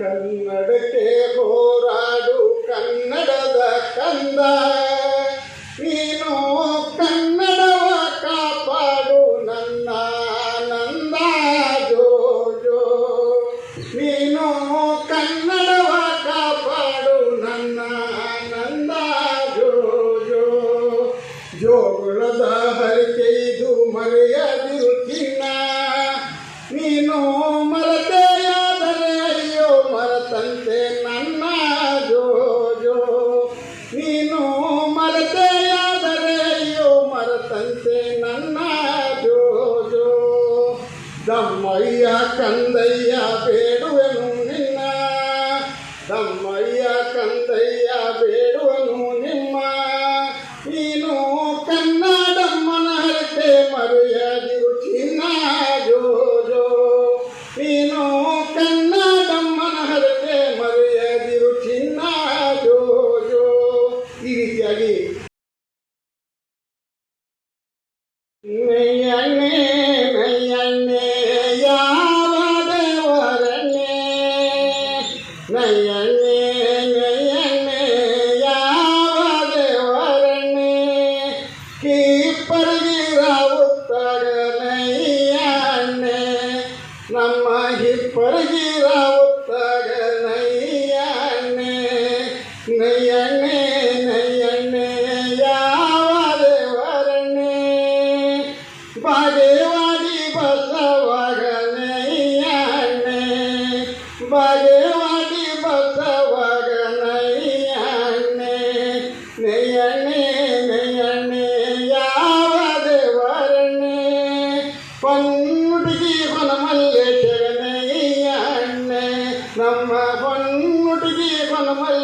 ಕನ್ನಡಕ್ಕೆ ಹೋರಾಡು ಕನ್ನಡದ ಕಂದ perseguirá மனமல்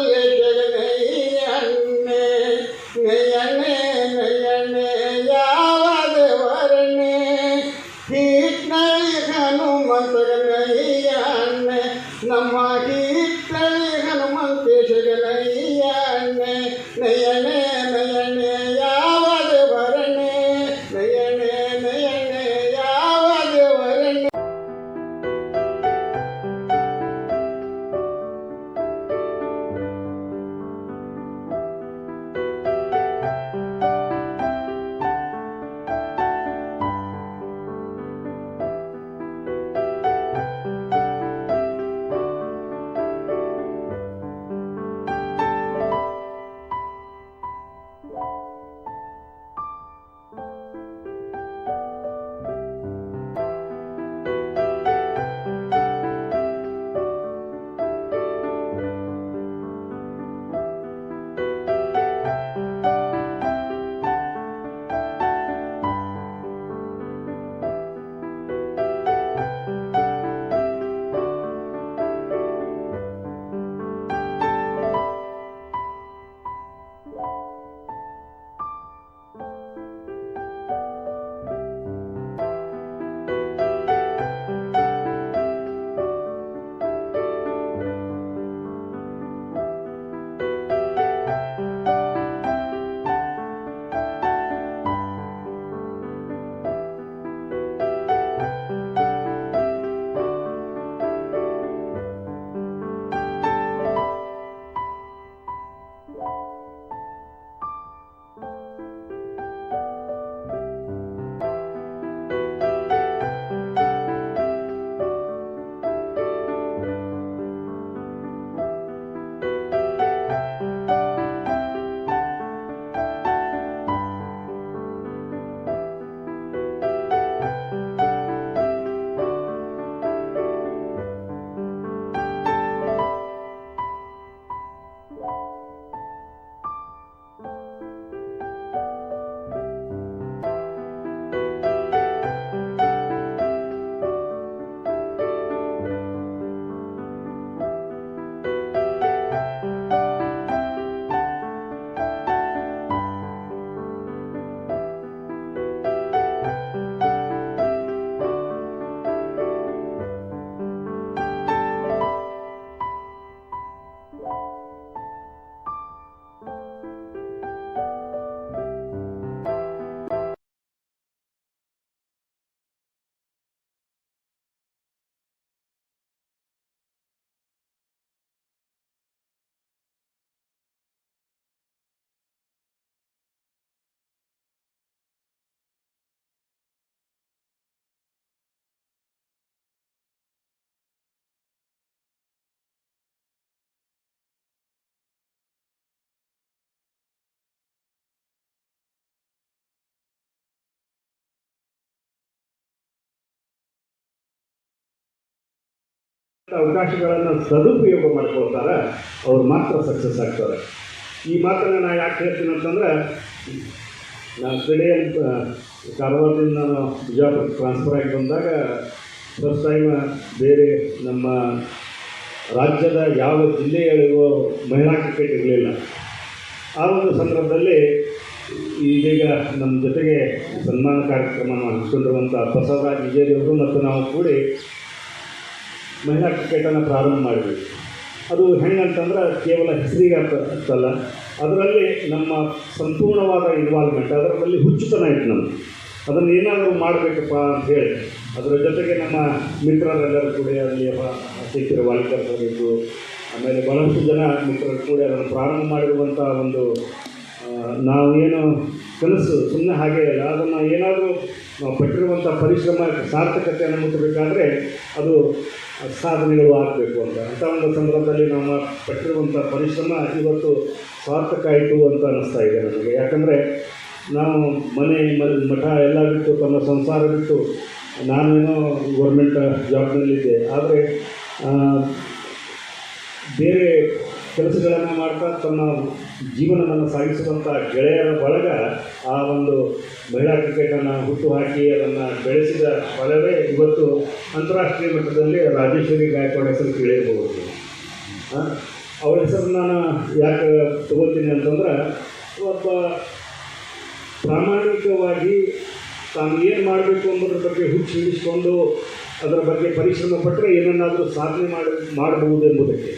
ಅವಕಾಶಗಳನ್ನು ಸದುಪಯೋಗ ಮಾಡ್ಕೊಳ್ತಾರೆ, ಅವ್ರು ಮಾತ್ರ ಸಕ್ಸಸ್ ಆಗ್ತಾರೆ. ಈ ಮಾತನ್ನು ನಾನು ಯಾಕೆ ಹೇಳ್ತೀನಿ ಅಂತಂದ್ರೆ ನಾನು ಕ್ರೀಡೆಯಲ್ಲಿ ಕಾರವಾರದಿಂದ ನಾನು ಬಿಜಾಪುರ ಟ್ರಾನ್ಸ್ಫರ್ ಆಗಿ ಬಂದಾಗ ಫಸ್ಟ್ ಟೈಮ್ ಬೇರೆ ನಮ್ಮ ರಾಜ್ಯದ ಯಾವ ಜಿಲ್ಲೆಯಲ್ಲಿರುವ ಮಹಿಳಾ ಕ್ರಿಕೆಟ್ ಇರಲಿಲ್ಲ. ಆ ಒಂದು ಸಂದರ್ಭದಲ್ಲಿ ಇದೀಗ ನಮ್ಮ ಜೊತೆಗೆ ಸನ್ಮಾನ ಕಾರ್ಯಕ್ರಮ ಹಮ್ಮಿಕೊಂಡಿರುವಂಥ ಬಸವರಾಜ್ ವಿಜಯದೇವರು ಮತ್ತು ನಾವು ಕೂಡಿ ಮಹಿಳಾ ಕ್ರಿಕೆಟನ್ನು ಪ್ರಾರಂಭ ಮಾಡಿದ್ವಿ ಅದು ಹೆಂಗಂತಂದ್ರೆ ಕೇವಲ ಹೆಸರಿಗೆ ಅಂತ ಅಂತಲ್ಲ ಅದರಲ್ಲಿ ನಮ್ಮ ಸಂಪೂರ್ಣವಾದ ಇನ್ವಾಲ್ವ್ಮೆಂಟ್ ಅದರಲ್ಲಿ ಹುಚ್ಚುತನ ಇತ್ತು ನಮ್ಮ ಅದನ್ನು ಏನಾದರೂ ಮಾಡಬೇಕಪ್ಪ ಅಂತ ಹೇಳಿ, ಅದರ ಜೊತೆಗೆ ನಮ್ಮ ಮಿತ್ರರೆಲ್ಲರೂ ಕೂಡ ಅಲ್ಲಿ ಸಿಕ್ಕಿರ ವಾಲಿಕರ್ ಇದ್ದು ಆಮೇಲೆ ಬಹಳಷ್ಟು ಜನ ಮಿತ್ರರು ಕೂಡ ಅದನ್ನು ಪ್ರಾರಂಭ ಮಾಡಿರುವಂಥ ಒಂದು ಆ, ಏನು ಕನಸು ಸುಮ್ಮನೆ ಹಾಗೆ ಇಲ್ಲ ಅದನ್ನು ಏನಾದರೂ ನಾವು ಪಟ್ಟಿರುವಂಥ ಪರಿಶ್ರಮ ಸಾರ್ಥಕತೆಯನ್ನು ಮುಟ್ಟಬೇಕಾದ್ರೆ ಅದು ಸಾಧನೆಗಳು ಆಗಬೇಕು ಅಂತ. ಅಂಥ ಒಂದು ಸಂದರ್ಭದಲ್ಲಿ ನಾವು ಪಟ್ಟಿರುವಂಥ ಪರಿಶ್ರಮ ಇವತ್ತು ಸಾರ್ಥಕ ಆಯಿತು ಅಂತ ಅನ್ನಿಸ್ತಾ ಇದೆ ನನಗೆ ಯಾಕಂದರೆ ನಾವು ಮನೆ ಮಠ ಎಲ್ಲ ಬಿಟ್ಟು ತಮ್ಮ ಸಂಸಾರ ಬಿಟ್ಟು ನಾನೇನೋ ಗೌರ್ಮೆಂಟ್ ಜಾಬ್ನಲ್ಲಿದ್ದೆ ಆದರೆ ಬೇರೆ ಕೆಲಸಗಳನ್ನು ಮಾಡ್ತಾ ತನ್ನ ಜೀವನವನ್ನು ಸಾಗಿಸುವಂಥ ಗೆಳೆಯರ ಬಳಗ ಆ ಒಂದು ಮಹಿಳಾ ಕ್ರಿಕೆಟನ್ನು ಹುಟ್ಟು ಹಾಕಿ ಅದನ್ನು ಬೆಳೆಸಿದ ಫಲವೇ ಇವತ್ತು ಅಂತಾರಾಷ್ಟ್ರೀಯ ಮಟ್ಟದಲ್ಲಿ ರಾಜೇಶ್ವರಿ ಗಾಯಕ್ವಾಡ್ ಹೆಸರು ಕೇಳಿರಬಹುದು ಆ, ಅವಳ ಹೆಸರು ನಾನು ಯಾಕೆ ತಗೋತೀನಿ ಅಂತಂದ್ರೆ ಒಬ್ಬ ಪ್ರಾಮಾಣಿಕವಾಗಿ ತಾನು ಏನು ಮಾಡಬೇಕು ಅನ್ನೋದ್ರ ಬಗ್ಗೆ ಹುಚ್ಚು ಹಿಡಿಸ್ಕೊಂಡು ಅದರ ಬಗ್ಗೆ ಪರಿಶ್ರಮ ಪಟ್ಟರೆ ಏನನ್ನಾದರೂ ಸಾಧನೆ ಮಾಡಿ ಮಾಡಬಹುದು ಎಂಬುದಕ್ಕೆ.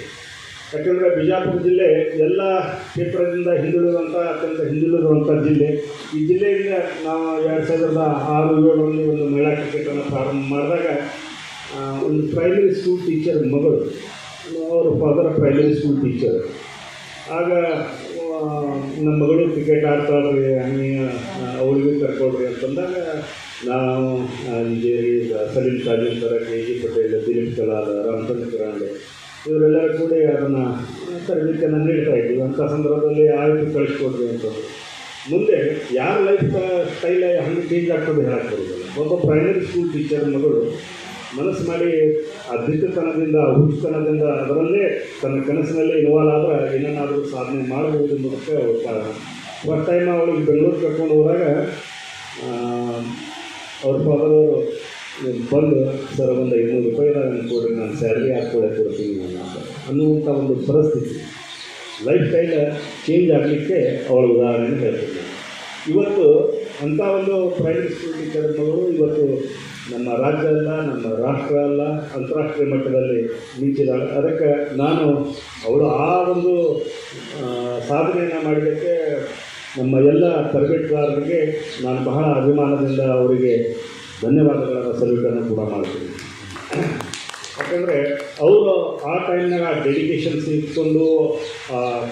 ಯಾಕಂದರೆ ಬಿಜಾಪುರ ಜಿಲ್ಲೆ ಎಲ್ಲ ಕ್ಷೇತ್ರದಿಂದ ಹಿಂದುಳಿದಂಥ ಅತ್ಯಂತ ಹಿಂದುಳಿದಿರುವಂಥ ಜಿಲ್ಲೆ. ಈ ಜಿಲ್ಲೆಯಿಂದ ನಾವು ಎರಡು ಸಾವಿರದ ಆರು ಏಳರಲ್ಲಿ ಒಂದು ಮಹಿಳಾ ಕ್ರಿಕೆಟನ್ನು ಪ್ರಾರಂಭ ಮಾಡಿದಾಗ ಒಂದು ಪ್ರೈಮರಿ ಸ್ಕೂಲ್ ಟೀಚರ್ ಮಗಳು. ಅವರ ಫಾದರ್ ಪ್ರೈಮರಿ ಸ್ಕೂಲ್ ಟೀಚರ್ ಆಗ ನಮ್ಮ ಮಗಳು ಕ್ರಿಕೆಟ್ ಆಡ್ತಾಳ್ರಿ ಹಂಗೆ ಅವಳಿಗೂ ಕರ್ಕೊಳ್ರಿ ಅಂತಂದಾಗ ನಾವು Salim Sajin sir, K. G. Patel, Dilip Kalal Ramachandra Kirande ಇವರೆಲ್ಲರೂ ಕೂಡ ಅದನ್ನು ತರಬೇತಿಯನ್ನು ನೀಡ್ತಾ ಇದ್ವಿ ಅಂಥ ಸಂದರ್ಭದಲ್ಲಿ ಆಯ್ತು ಕಳಿಸ್ಕೊಡ್ರಿ ಅಂತ. ಮುಂದೆ ಯಾರ ಲೈಫ್ ಸ್ಟೈಲ್ ಹಂಗೆ ಚೇಂಜ್ ಆಗ್ತದೆ ಹೇಳಕ್ಕೆ ಬರೋದಿಲ್ಲ. ಒಬ್ಬ ಪ್ರೈಮರಿ ಸ್ಕೂಲ್ ಟೀಚರ್ ಮಗಳು ಮನಸ್ಸು ಮಾಡಿ ಆ ದಿಟ್ಟತನದಿಂದ, ಹುಚ್ಚುತನದಿಂದ ಅದರಲ್ಲೇ ತನ್ನ ಕನಸಿನಲ್ಲಿ ಇನ್ವಾಲ್ವ್ ಆದರೆ ಏನನ್ನಾದರೂ ಸಾಧನೆ ಮಾಡಬಹುದು ಎಂಬುದಕ್ಕೆ ಅವ್ರ ಕಾರಣ ಫಸ್ಟ್ ಟೈಮ್ ಅವಳಿಗೆ ಬೆಂಗಳೂರು ಕರ್ಕೊಂಡು ಹೋದಾಗ ಅವ್ರ ಫಾದರ್ ಬಂದು, ಸರ್, ಒಂದು ಐನೂರು ರೂಪಾಯಿ ನಾನು ಕೊಡ್ರಿ, ನಾನು ಸ್ಯಾಲ್ರಿ ಹಾಕ್ಕೊಳ್ಳೆ ಕೊಡ್ತೀನಿ ನಾನು ಅನ್ನುವಂಥ ಒಂದು ಪರಿಸ್ಥಿತಿ. ಲೈಫ್ ಸ್ಟೈಲ್ ಚೇಂಜ್ ಆಗಲಿಕ್ಕೆ ಅವಳ ಉದಾಹರಣೆ ಹೇಳ್ತೀನಿ. ಇವತ್ತು ಅಂಥ ಒಂದು ಪ್ರೈವೇಟ್ ಸ್ಕೂಲ್ ಟೀಚರ್ಗಳು ಇವತ್ತು ನಮ್ಮ ರಾಜ್ಯ ಅಲ್ಲ, ನಮ್ಮ ರಾಷ್ಟ್ರ ಅಲ್ಲ, ಅಂತಾರಾಷ್ಟ್ರೀಯ ಮಟ್ಟದಲ್ಲಿ ನಿಂತಿದ್ದಾಳೆ ಅದಕ್ಕೆ ನಾನು ಅವಳು ಆ ಒಂದು ಸಾಧನೆಯನ್ನು ಮಾಡಿದ್ದಕ್ಕೆ ನಮ್ಮ ಎಲ್ಲ ತರಬೇತುದಾರರಿಗೆ ನಾನು ಬಹಳ ಅಭಿಮಾನದಿಂದ ಅವರಿಗೆ ಧನ್ಯವಾದಗಳನ್ನು ಸಲ್ಯೂಟನ್ನು ಕೂಡ ಮಾಡ್ತೀನಿ. ಯಾಕಂದರೆ ಅವರು ಆ ಟೈಮ್ನಾಗ ಆ ಡೆಡಿಕೇಶನ್ಸ್ ಇಟ್ಕೊಂಡು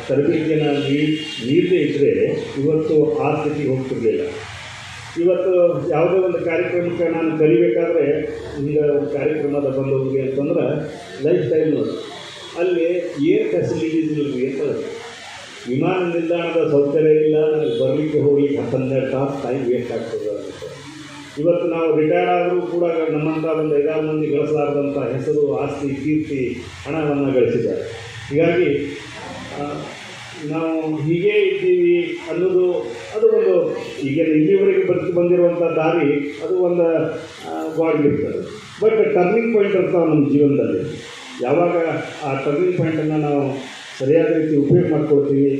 ತರಬೇತಿಯನ್ನು ನೀಡಿ ನೀಡದೇ ಇದ್ದರೆ ಇವತ್ತು ಆ ಸ್ಥಿತಿ ಹೋಗ್ತಿರಲಿಲ್ಲ. ಇವತ್ತು ಯಾವುದೇ ಒಂದು ಕಾರ್ಯಕ್ರಮಕ್ಕೆ ನಾನು ಕಲಿಬೇಕಾದ್ರೆ ಈಗ ಒಂದು ಕಾರ್ಯಕ್ರಮದ ಬಂದವ್ರಿಗೆ ಅಂತಂದ್ರೆ ಲೈಫ್ ಟೈಮ್ ಅಲ್ಲಿ ಏನು ಫೆಸಿಲಿಟೀಸ್ ಇರಲಿ ಅಂತ ವಿಮಾನ ನಿಲ್ದಾಣದ ಸೌಕರ್ಯ ಇಲ್ಲ ನನಗೆ ಬರಲಿಕ್ಕೆ ಹೋಗಿ ಹತ್ತೊಂದೆರಡು ತಾಸು ಟೈಮ್ ವೇಸ್ಟ್ ಆಗ್ತದೆ. ಇವತ್ತು ನಾವು ರಿಟೈರ್ ಆದರೂ ಕೂಡ ನಮ್ಮಂಥ ಒಂದು ಐದಾರು ಮಂದಿ ಗಳಿಸಲಾರದಂಥ ಹೆಸರು, ಆಸ್ತಿ, ಕೀರ್ತಿ ಹಣವನ್ನು ಗಳಿಸಿದ್ದಾರೆ. ಹೀಗಾಗಿ ನಾವು ಹೀಗೆ ಇದ್ದೀವಿ ಅನ್ನೋದು ಅದು ಒಂದು ಈಗ ಇಲ್ಲಿವರೆಗೆ ಬದುಕಿ ಬಂದಿರುವಂಥ ದಾರಿ, ಅದು ಒಂದು ಗಾಡ್ಲಿರ್ತದೆ ಬಟ್ ಟರ್ನಿಂಗ್ ಪಾಯಿಂಟ್ ಅಂತ ನಮ್ಮ ಜೀವನದಲ್ಲಿ ಯಾವಾಗ ಆ ಟರ್ನಿಂಗ್ ಪಾಯಿಂಟನ್ನು ನಾವು ಸರಿಯಾದ ರೀತಿ ಉಪಯೋಗ ಮಾಡ್ಕೊಳ್ತೀವಿ,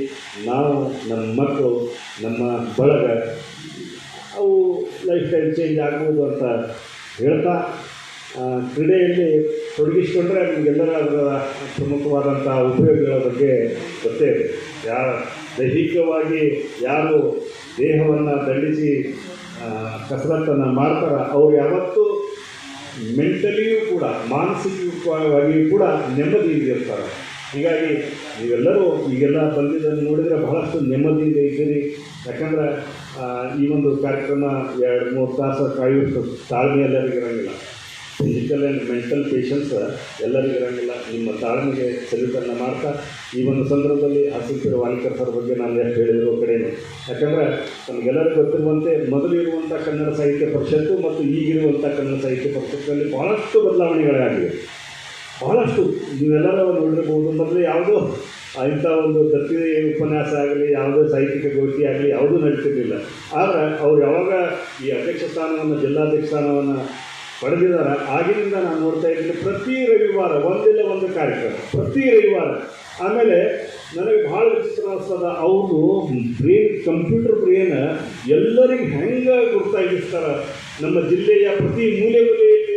ನಾವು ನಮ್ಮ ಮಕ್ಕಳು, ನಮ್ಮ ಬಳಗ, ಅವು ಲೈಫ್ ಸ್ಟೈಲ್ ಚೇಂಜ್ ಆಗ್ಬೋದು ಅಂತ ಹೇಳ್ತಾ ಕ್ರೀಡೆಯಲ್ಲಿ ತೊಡಗಿಸ್ಕೊಂಡ್ರೆ ನಿಮಗೆಲ್ಲರ ಅದರ ಪ್ರಮುಖವಾದಂಥ ಉಪಯೋಗಗಳ ಬಗ್ಗೆ ಗೊತ್ತೇ ಇದೆ. ಯಾ, ದೈಹಿಕವಾಗಿ ಯಾರು ದೇಹವನ್ನು ದಂಡಿಸಿ ಕಸರತ್ತನ್ನು ಮಾಡ್ತಾರೋ, ಅವ್ರು ಯಾವತ್ತೂ ಮೆಂಟಲಿಯೂ ಕೂಡ, ಮಾನಸಿಕವಾಗಿಯೂ ಕೂಡ ನೆಮ್ಮದಿಯಿಂದ ಇರ್ತಾರೆ. ಹೀಗಾಗಿ ನೀವೆಲ್ಲರೂ ಈಗೆಲ್ಲ ಬಂದಿದ್ದನ್ನು ನೋಡಿದರೆ ಬಹಳಷ್ಟು ನೆಮ್ಮದಿಯಿಂದ ಇದ್ದೀರಿ. ಯಾಕಂದ್ರೆ ಈ ಒಂದು ಕಾರ್ಯಕ್ರಮ ಎರಡು ಮೂರು ತಾಸು ಕಾಯುವಷ್ಟು ತಾಳ್ಮೆ ಎಲ್ಲರಿಗೂ ಇರೋಂಗಿಲ್ಲ. ಫಿಸಿಕಲ್ ಆ್ಯಂಡ್ ಮೆಂಟಲ್ ಪೇಷನ್ಸ್ ಎಲ್ಲರಿಗೂ ಇರೋಂಗಿಲ್ಲ. ನಿಮ್ಮ ತಾಳ್ಮೆಗೆ ಸೆಲ್ಯೂಟನ್ನು ಮಾಡ್ತಾ, ಈ ಒಂದು ಸಂದರ್ಭದಲ್ಲಿ ಆಸಕ್ತಿರ ವಾಲಿಕರ್ ಬಗ್ಗೆ ನಾನು ಎಷ್ಟು ಹೇಳಿರೋ ಕಡೆಯೇ ಯಾಕಂದರೆ, ನಮಗೆಲ್ಲರಿಗೂ ಗೊತ್ತಿರುವಂತೆ ಮೊದಲಿರುವಂಥ ಕನ್ನಡ ಸಾಹಿತ್ಯ ಪರಿಷತ್ತು ಮತ್ತು ಈಗಿರುವಂಥ ಕನ್ನಡ ಸಾಹಿತ್ಯ ಪರಿಷತ್ತಲ್ಲಿ ಭಾಳಷ್ಟು ಬದಲಾವಣೆಗಳೇ ಆಗಿವೆ. ಬಹಳಷ್ಟು. ನೀವೆಲ್ಲರೂ ನೋಡಿರ್ಬೋದು, ಮೊದಲು ಯಾವುದೋ ಇಂಥ ಒಂದು ದತ್ತಿ ಉಪನ್ಯಾಸ ಆಗಲಿ, ಯಾವುದೇ ಸಾಹಿತ್ಯಿಕ ಗೋಷ್ಠಿ ಆಗಲಿ, ಯಾವುದೂ ನಡೀತಿರಲಿಲ್ಲ. ಆದರೆ ಅವ್ರು ಯಾವಾಗ ಈ ಅಧ್ಯಕ್ಷ ಸ್ಥಾನವನ್ನು, ಜಿಲ್ಲಾಧ್ಯಕ್ಷ ಸ್ಥಾನವನ್ನು ಪಡೆದಿದ್ದಾರೆ, ಆಗಿನಿಂದ ನಾನು ನೋಡ್ತಾ ಇದ್ದೀನಿ, ಪ್ರತಿ ರವಿವಾರ ಒಂದಿಲ್ಲ ಒಂದು ಕಾರ್ಯಕ್ರಮ, ಪ್ರತಿ ರವಿವಾರ. ಆಮೇಲೆ ನನಗೆ ಭಾಳ ವಿಚಿತ್ರ ಅನಿಸ್ತದ, ಅವರು ಬ್ರೇನ್ ಕಂಪ್ಯೂಟರ್ ಬ್ರೇನ್ ಎಲ್ಲರಿಗೂ ಹೆಂಗೆ ಗುರ್ತಾಗಿಸ್ತಾರೆ? ನಮ್ಮ ಜಿಲ್ಲೆಯ ಪ್ರತಿ ಮೂಲೆ ಮೂಲೆಯಲ್ಲಿ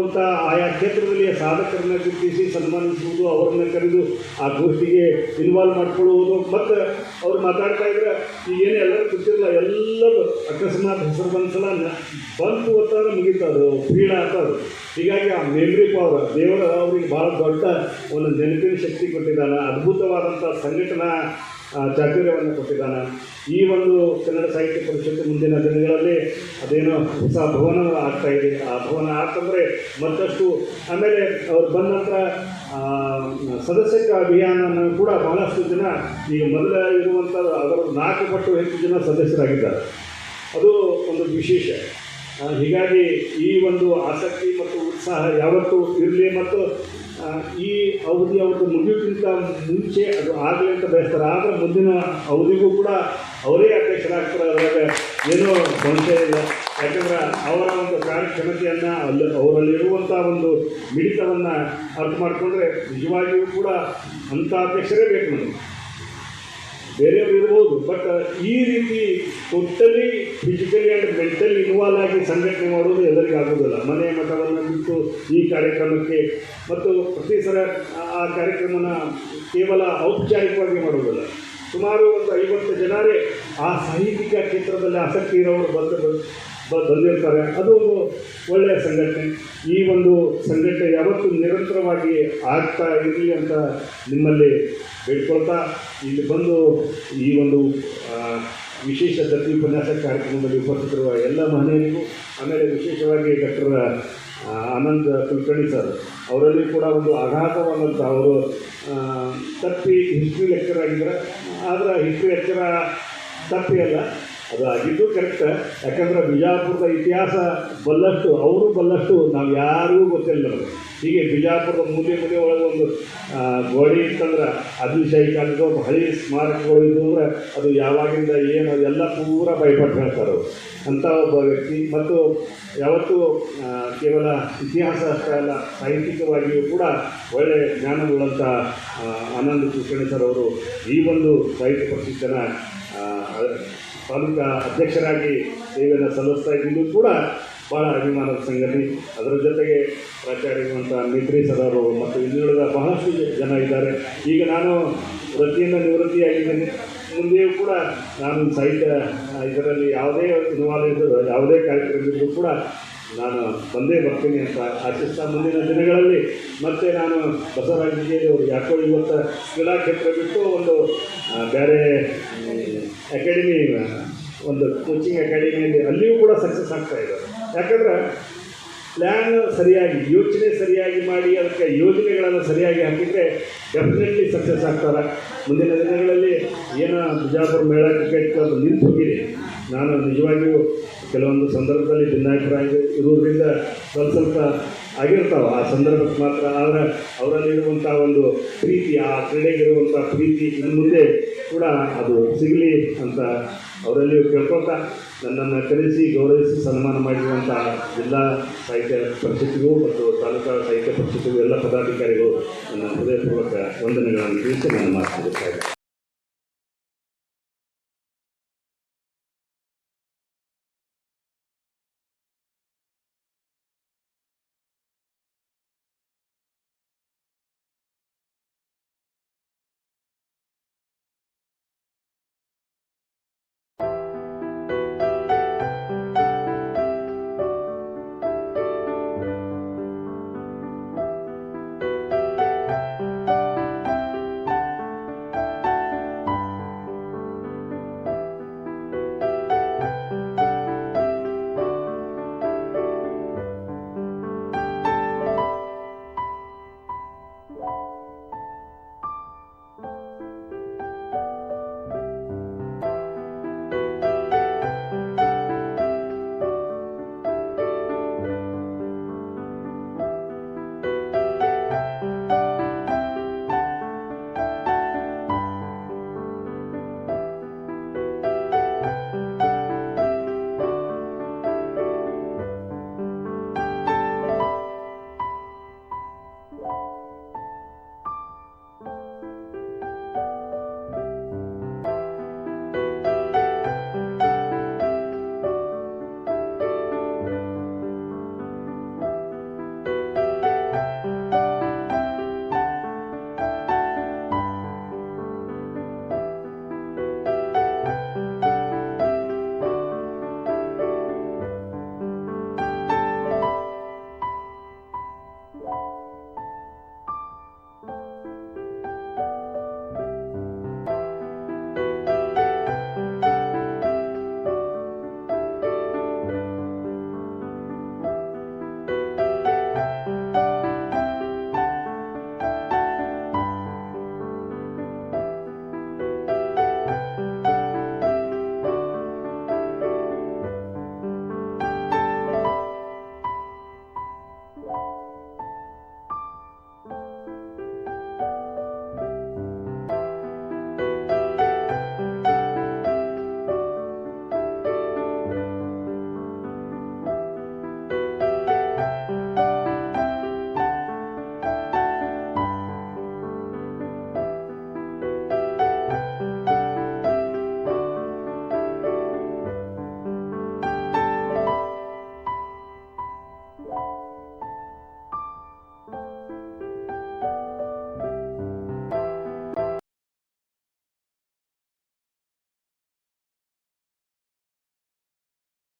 ಇರುವಂಥ ಆಯಾ ಕ್ಷೇತ್ರದಲ್ಲಿ ಸಾಧಕರನ್ನ ಗುರುತಿಸಿ ಸನ್ಮಾನಿಸುವುದು ಅವರನ್ನ ಕರೆದು ಆ ಗೋಷ್ಠಿಗೆ ಇನ್ವಾಲ್ವ್ ಮಾಡ್ಕೊಳ್ಳುವುದು. ಮತ್ತು ಅವ್ರು ಮಾತಾಡ್ತಾ ಇದ್ರೆ ಈಗೇನು ಎಲ್ಲರೂ ಗೊತ್ತಿರಲ್ಲ ಎಲ್ಲರೂ ಅಕಸ್ಮಾತ್ ಹೆಸರು ಬಂದ್ಸಲ ಬಂತು ಹೊತ್ತಾದ್ರೆ ಮುಗಿತದು ಫ್ರೀಡ ಆಗ್ತದೆ ಹೀಗಾಗಿ ಆ ಮೆಮ್ರಿ ಪವರ್ ದೇವರ ಅವ್ರಿಗೆ ಭಾಳ ದೊಡ್ಡ ಒಂದು ನೆನಪಿನ ಶಕ್ತಿ ಕೊಟ್ಟಿದ್ದಾನೆ. ಅದ್ಭುತವಾದಂಥ ಸಂಘಟನಾ ಚಾತುರ್ಯವನ್ನು ಕೊಟ್ಟಿದ್ದಾನೆ. ಈ ಒಂದು ಕನ್ನಡ ಸಾಹಿತ್ಯ ಪರಿಷತ್ತು ಮುಂದಿನ ದಿನಗಳಲ್ಲಿ ಅದೇನೋ ಹೊಸ ಭವನ ಆಗ್ತಾ ಇದೆ. ಆ ಭವನ ಆಗ್ತಂದ್ರೆ ಮತ್ತಷ್ಟು ಆಮೇಲೆ ಅವ್ರು ಬಂದ ನಂತರ ಸದಸ್ಯತ್ವ ಅಭಿಯಾನ ಕೂಡ ಬಹಳಷ್ಟು ಜನ ಈಗ ಮೊದಲ ಇರುವಂಥ ಅದರ ನಾಲ್ಕು ಪಟ್ಟು ಹೆಚ್ಚು ಜನ ಸದಸ್ಯರಾಗಿದ್ದಾರೆ. ಅದು ಒಂದು ವಿಶೇಷ. ಹೀಗಾಗಿ ಈ ಒಂದು ಆಸಕ್ತಿ ಮತ್ತು ಉತ್ಸಾಹ ಯಾವತ್ತೂ ಇರಲಿ ಮತ್ತು ಈ ಅವಧಿ ಅವತ್ತು ಮುಗಿಯೋಕ್ಕಿಂತ ಮುಂಚೆ ಅದು ಆಗಲಿ ಅಂತ ಬಯಸ್ತಾರೆ. ಆದರೆ ಮುಂದಿನ ಅವಧಿಗೂ ಕೂಡ ಅವರೇ ಅಧ್ಯಕ್ಷರಾಗ್ತಾರೆ. ಅದರಾಗ ಏನೂ ಸಂಶಯ ಇಲ್ಲ. ಯಾಕಂದರೆ ಅವರ ಒಂದು ಕಾರ್ಯಕ್ಷಮತೆಯನ್ನು ಅಲ್ಲಿ ಅವರಲ್ಲಿರುವಂಥ ಒಂದು ಮಿಡಿತವನ್ನು ಅರ್ಥ ಮಾಡಿಕೊಂಡ್ರೆ ನಿಜವಾಗಿಯೂ ಕೂಡ ಅಂಥ ಅಧ್ಯಕ್ಷರೇ ಬೇಕು ನಮಗೆ. ಬೇರೆಯವರು ಇರ್ಬೋದು ಬಟ್ ಈ ರೀತಿ totally physically and mentally involve ಆಗಿ ಸಂಘಟನೆ ಮಾಡೋದು ಎಲ್ಲರಿಗೂ ಆಗೋದಿಲ್ಲ ಮನೆ ಮಠವನ್ನು ಬಿಟ್ಟು ಈ ಕಾರ್ಯಕ್ರಮಕ್ಕೆ ಮತ್ತು ಪ್ರತಿ ಸಲ, ಆ- ಕಾರ್ಯಕ್ರಮನ ಕೇವಲ ಔಪಚಾರಿಕವಾಗಿ ಮಾಡೋದಿಲ್ಲ ಸುಮಾರು ಒಂದು ಐವತ್ತು ಜನರೇ ಆ ಸಾಹಿತ್ಯಿಕ ಕ್ಷೇತ್ರದಲ್ಲಿ ಆಸಕ್ತಿ ಇರೋರು ಬಂದು ಬಂದಿರ್ತಾರೆ. ಅದು ಒಂದು ಒಳ್ಳೆಯ ಸಂಘಟನೆ. ಈ ಒಂದು ಸಂಘಟನೆ ಯಾವತ್ತೂ ನಿರಂತರವಾಗಿ ಆಗ್ತಾ ಇರಲಿ ಅಂತ ನಿಮ್ಮಲ್ಲಿ ಬೇಡ್ಕೊಳ್ತಾ ಇಲ್ಲಿ ಬಂದು ಈ ಒಂದು ವಿಶೇಷ ದತ್ತಿ ಉಪನ್ಯಾಸ ಕಾರ್ಯಕ್ರಮದಲ್ಲಿ ಉಪಸ್ಥಿತರುವ ಎಲ್ಲ ಮಹನೀಯರಿಗೂ ಆಮೇಲೆ ವಿಶೇಷವಾಗಿ ಡಾಕ್ಟರ್ ಆನಂದ್ ಕುಲಕರ್ಣಿ ಸರ್, ಅವರಲ್ಲಿ ಕೂಡ ಒಂದು ಆಘಾತವಾದಂಥ ಅವರು ತಪ್ಪಿ ಹಿಸ್ಟ್ರಿ ಲೆಕ್ಚರ್ ಆಗಿದ್ದಾರೆ. ಆದರೆ ಹಿಸ್ಟ್ರಿ ಲೆಕ್ಚರ ತಪ್ಪಿ ಅಲ್ಲ. ಅದು ಆಗಿದ್ದು ಕರೆಕ್ಟ್. ಯಾಕಂದ್ರೆ ಬಿಜಾಪುರದ ಇತಿಹಾಸ ಬಲ್ಲಷ್ಟು, ಅವರು ಬಲ್ಲಷ್ಟು ನಾವು ಯಾರಿಗೂ ಗೊತ್ತಿಲ್ಲ ಹೀಗೆ ಬಿಜಾಪುರದ ಮೂಲೆ ಮೂಲೆ ಒಳಗೆ ಒಂದು ಗೋಡೆ ಇತ್ತಂದ್ರೆ ಅಭಿಷೇಕ ಕಾಲದ ಒಂದು ಹಳಿ ಸ್ಮಾರಕಗಳು ಇದ್ದು ಅಂದರೆ ಅದು ಯಾವಾಗಿಂದ ಏನು ಎಲ್ಲ ಪೂರ ಭಯಪಟ್ಟು ಹೇಳ್ತಾರೆ ಅಂಥ ಒಬ್ಬ ವ್ಯಕ್ತಿ. ಮತ್ತು ಯಾವತ್ತೂ ಕೇವಲ ಇತಿಹಾಸ ಅಷ್ಟೇ ಅಲ್ಲ, ಸಾಹಿತ್ಯಿಕವಾಗಿಯೂ ಕೂಡ ಒಳ್ಳೆಯ ಜ್ಞಾನವುಳ್ಳಂಥ ಆನಂದ ಸರ್ ಅವರು ಈ ಒಂದು ಸಾಹಿತ್ಯ ಪ್ರಶಿಕ್ಷಣ ತಾಲೂಕಾ ಅಧ್ಯಕ್ಷರಾಗಿ ಸೇವೆಯನ್ನು ಸಲ್ಲಿಸ್ತಾ ಇದ್ದು ಕೂಡ ಭಾಳ ಅಭಿಮಾನದ ಸಂಗತಿ. ಅದರ ಜೊತೆಗೆ ಪ್ರಾಚಾರ್ಯರುವಂಥ ಮಿತ್ರಿ ಸದಾರು ಮತ್ತು ಇನ್ನುಳಿದ ಬಹಳಷ್ಟು ಜನ ಇದ್ದಾರೆ. ಈಗ ನಾನು ವೃತ್ತಿಯಿಂದ ನಿವೃತ್ತಿಯಾಗಿದ್ದೇನೆ. ಮುಂದೆಯೂ ಕೂಡ ನಾನು ಸಾಹಿತ್ಯ, ಇದರಲ್ಲಿ ಯಾವುದೇ ಇನ್ವಾಲ್ವ್ ಇದ್ದರೂ, ಯಾವುದೇ ಕಾರ್ಯಕ್ರಮ ಇದ್ದರೂ ಕೂಡ ನಾನು ಬಂದೇ ಬರ್ತೀನಿ ಅಂತ ಆಶಿಸ್ತಾ ಮುಂದಿನ ದಿನಗಳಲ್ಲಿ. ಮತ್ತೆ ನಾನು ಬಸವರಾಜ ಅವರು ಯಾಕೋ ಇವತ್ತು ಕ್ರೀಡಾ ಬಿಟ್ಟು ಒಂದು ಬೇರೆ ಅಕಾಡೆಮಿ, ಒಂದು ಕೋಚಿಂಗ್ ಅಕಾಡೆಮಿಯಲ್ಲಿ ಅಲ್ಲಿಯೂ ಕೂಡ ಸಕ್ಸಸ್ ಆಗ್ತಾ ಇದ್ದಾರೆ ಯಾಕಂದ್ರೆ ಪ್ಲ್ಯಾನ್ ಸರಿಯಾಗಿ, ಯೋಚನೆ ಸರಿಯಾಗಿ ಮಾಡಿ, ಅದಕ್ಕೆ ಯೋಜನೆಗಳನ್ನು ಸರಿಯಾಗಿ ಹಾಕಿದರೆ ಡೆಫಿನೆಟ್ಲಿ ಸಕ್ಸಸ್ ಆಗ್ತಾರೆ. ಮುಂದಿನ ದಿನಗಳಲ್ಲಿ ಏನೋ ಬಿಜಾಪುರ ಮೇಳ ಕ್ರಿಕೆಟ್ ಕ್ಲಬ್ ನಿಂತು ಹೋಗಿದೆ. ನಾನು ನಿಜವಾಗಿಯೂ ಕೆಲವೊಂದು ಸಂದರ್ಭದಲ್ಲಿ ಭಿನ್ನಾಭಿಪ್ರಾಯ ಇರುವುದರಿಂದ ಸ್ವಲ್ಪ ಸ್ವಲ್ಪ ಆಗಿರ್ತಾವೆ ಆ ಸಂದರ್ಭಕ್ಕೆ ಮಾತ್ರ. ಆದರೆ ಅವರಲ್ಲಿರುವಂಥ ಒಂದು ಪ್ರೀತಿ, ಆ ಕ್ರೀಡೆಗಿರುವಂಥ ಪ್ರೀತಿ ಇನ್ನು ಮುಂದೆ ಕೂಡ ಅದು ಸಿಗಲಿ ಅಂತ ಅವರಲ್ಲಿ ಕೇಳ್ಕೊಳ್ತಾ, ನನ್ನನ್ನು ಕರೆಸಿ, ಗೌರವಿಸಿ ಸನ್ಮಾನ ಮಾಡಿರುವಂಥ ಜಿಲ್ಲಾ ಸಾಹಿತ್ಯ ಪರಿಷತ್ತಿಗೂ ಮತ್ತು ತಾಲೂಕಾ ಸಾಹಿತ್ಯ ಪರಿಷತ್ತಿಗೂ ಎಲ್ಲ ಪದಾಧಿಕಾರಿಗಳು ನನ್ನ ಹೃದಯಪೂರ್ವಕ ವಂದನೆಗಳನ್ನು ತಿಳಿಸಿ ನಾನು ಮಾತನಾಡುತ್ತಾ